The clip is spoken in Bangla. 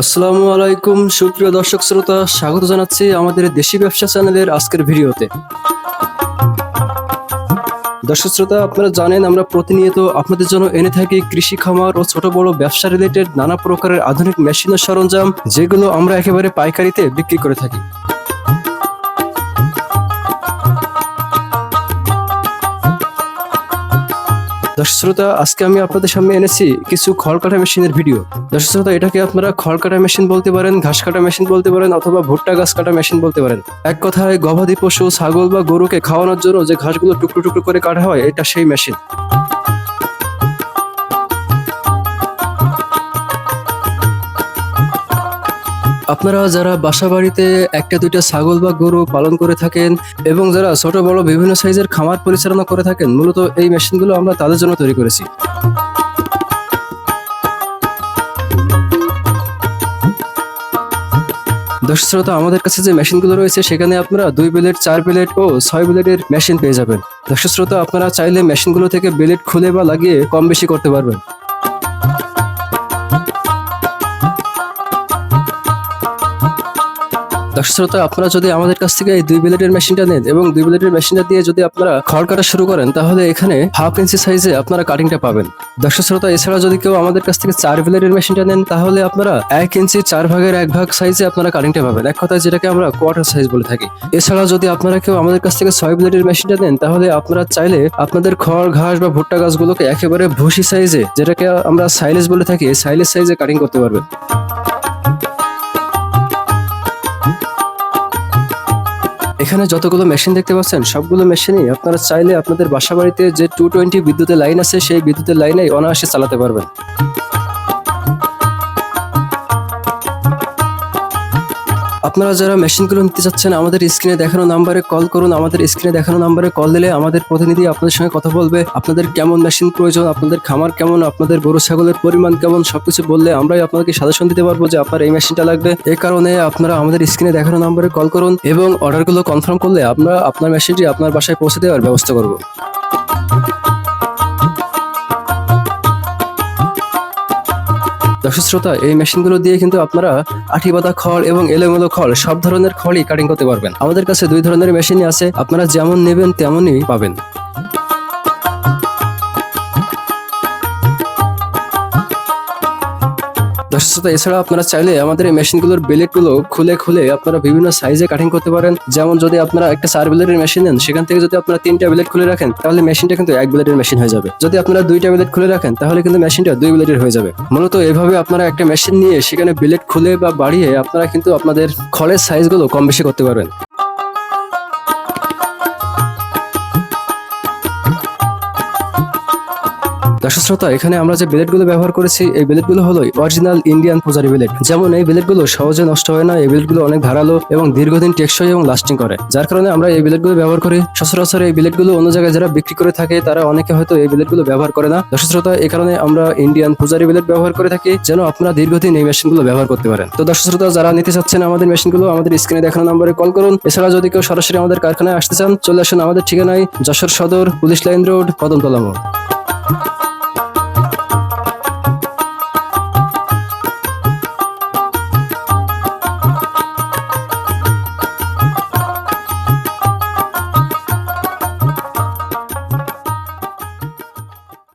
আসসালামু আলাইকুম, সুপ্রিয় দর্শক শ্রোতা, স্বাগত জানাচ্ছি আমাদের দেশি ব্যবসা চ্যানেলের আজকের ভিডিওতে। দর্শক শ্রোতা, আপনারা জানেন আমরা প্রতিনিয়ত আপনাদের জন্য এনে থাকি কৃষি খামার ও ছোট বড় ব্যবসা রিলেটেড নানা প্রকারের আধুনিক মেশিন ও সরঞ্জাম, যেগুলো আমরা একেবারে পাইকারিতে বিক্রি করে থাকি। দর্শক শ্রোতা, আজকে আমি আপনাদের সামনে এনেছি কিছু খড় কাটা মেশিনের ভিডিও। দর্শক শ্রোতা, এটাকে আপনারা খড় কাটা মেশিন বলতে পারেন, ঘাস কাটা মেশিন বলতে পারেন, অথবা ভুট্টা গাছ কাটা মেশিন বলতে পারেন। এক কথায় গবাদি পশু, ছাগল বা গরুকে খাওয়ানোর জন্য যে ঘাসগুলো টুকরো টুকরো করে কাটা হয়, এটা সেই মেশিন। আপনারা যারা বাসা বাড়িতে একটা, দুইটা ছাগল বা গরু পালন করে থাকেন এবং যারা ছোট, বড় বিভিন্ন সাইজের খামার পরিচালনা করে থাকেন, মূলত এই মেশিনগুলো আমরা তাদের জন্য তৈরি করেছি। দর্শক শ্রোতা, আমাদের কাছে যে মেশিনগুলো রয়েছে, সেখানে আপনারা দুই প্লেট, চার প্লেট ও ছয় প্লেটের মেশিন পেয়ে যাবেন। দর্শক শ্রোতা, আপনারা চাইলে মেশিনগুলো থেকে প্লেট খুলে বা লাগিয়ে কম বেশি করতে পারবেন। দর্শক শ্রোতা, আপনারা যদি আমাদের কাছ থেকে এই দুই ব্লেডের মেশিনটা নেন এবং দুই ব্লেডের মেশিনটা দিয়ে যদি আপনারা খড় কাটা শুরু করেন, তাহলে এখানে হাফ ইঞ্চি সাইজে আপনারা কাটিংটা পাবেন। দর্শক শ্রোতা এছাড়া যদি কেউ আমাদের কাছ থেকে চার ব্লেডের মেশিনটা নেন, তাহলে আপনারা এক ইঞ্চি চার ভাগের এক ভাগ সাইজে আপনারা কাটিংটা পাবেন। এক কথায় যেটাকে আমরা কোয়ার্টার সাইজ বলে থাকি। এছাড়া যদি আপনারা কেউ আমাদের কাছ থেকে ছয় ব্লেডের মেশিনটা নেন, তাহলে আপনারা চাইলে আপনাদের খড় ঘাস বা ভুট্টা গাছগুলোকে একেবারে ভুসি সাইজে যেটাকে আমরা সাইলেজ বলে থাকি সাইলেজ সাইজে কাটিং করতে পারবেন। এখানে যতগুলো মেশিন দেখতে পাচ্ছেন, সবগুলো মেশিনই আপনারা চাইলে আপনাদের বাসা বাড়িতে যে টু টোয়েন্টি বিদ্যুতের লাইন আছে, সেই বিদ্যুতের লাইনেই অনায়াসে চালাতে পারবেন। আপনারা যারা মেশিনগুলো নিতে চাচ্ছেন, আমাদের স্ক্রিনে দেখানো নাম্বারে কল করুন। আমাদের স্ক্রিনে দেখানো নাম্বারে কল দিলে আমাদের প্রতিনিধি আপনাদের সঙ্গে কথা বলবে। আপনাদের কেমন মেশিন প্রয়োজন, আপনাদের খামার কেমন, আপনাদের গরু, ছাগলের পরিমাণ কেমন, সবকিছু বললে আমরাই আপনাদেরকে সাজেশন দিতে পারব যে আপনার এই মেশিনটা লাগবে। এই কারণে আপনারা আমাদের স্ক্রিনে দেখানো নাম্বারে কল করুন এবং অর্ডারগুলো কনফার্ম করলে আমরা আপনার মেশিনটি আপনার বাসায় পৌঁছে দেওয়ার ব্যবস্থা করব। দর্শক শ্রোতা এই মেশিনগুলো দিয়ে কিন্তু আপনারা আঠি পাতা খড় এবং এলোমেলো খড় সব ধরনের খড়ই কাটিং করতে পারবেন। আমাদের কাছে দুই ধরনের মেশিনই আছে, আপনারা যেমন নেবেন তেমনই পাবেন। দর্শক এছাড়া আপনারা চাইলে আমাদের এই মেশিনগুলোর বেলেটগুলো খুলে খুলে আপনারা বিভিন্ন সাইজে কাটিং করতে পারেন। যেমন যদি আপনারা একটা চার ব্লেডের মেশিন নেন, সেখান থেকে যদি আপনারা তিনটা ব্লেড খুলে রাখেন, তাহলে মেশিনটা কিন্তু এক ব্লেডের মেশিন হয়ে যাবে। যদি আপনারা দুইটা ব্লেড খুলে রাখেন, তাহলে কিন্তু মেশিনটা দুই ব্লেডের হয়ে যাবে। মূলত এভাবে আপনারা একটা মেশিন নিয়ে সেখানে ব্লেড খুলে বা বাড়িয়ে আপনারা কিন্তু আপনাদের খড়ের সাইজগুলো কম বেশি করতে পারবেন। দর্শক শ্রোতা এখানে আমরা যে ব্লেডগুলো ব্যবহার করেছি, এই ব্লেডগুলো হলো অরিজিনাল ইন্ডিয়ান পূজারি ব্লেড যেমন এই ব্লেডগুলো সহজে নষ্ট হয় না, এই ব্লেডগুলো অনেক ধারালো এবং দীর্ঘদিন টেকসই এবং লাস্টিং করে। যার কারণে আমরা এই ব্লেডগুলো ব্যবহার করি। সচরাচর এই ব্লেডগুলো অন্য জায়গায় যারা বিক্রি করে থাকে, তারা অনেকে হয়তো এই ব্লেডগুলো ব্যবহার করে না। দর্শক শ্রোতা এই কারণে আমরা ইন্ডিয়ান পূজারি ব্লেড ব্যবহার করে থাকি, যেন আপনারা দীর্ঘদিন এই মেশিনগুলো ব্যবহার করতে পারেন। তো দর্শক শ্রোতা যারা নিতে চাচ্ছেন আমাদের মেশিনগুলো আমাদের স্ক্রিনে দেখানো নম্বরে কল করুন। এছাড়া যদি কেউ সরাসরি আমাদের কারখানায় আসতে চান, চলে আসুন আমাদের ঠিকানায় যশোর সদর, পুলিশ লাইন রোড কদমতলা মোড়।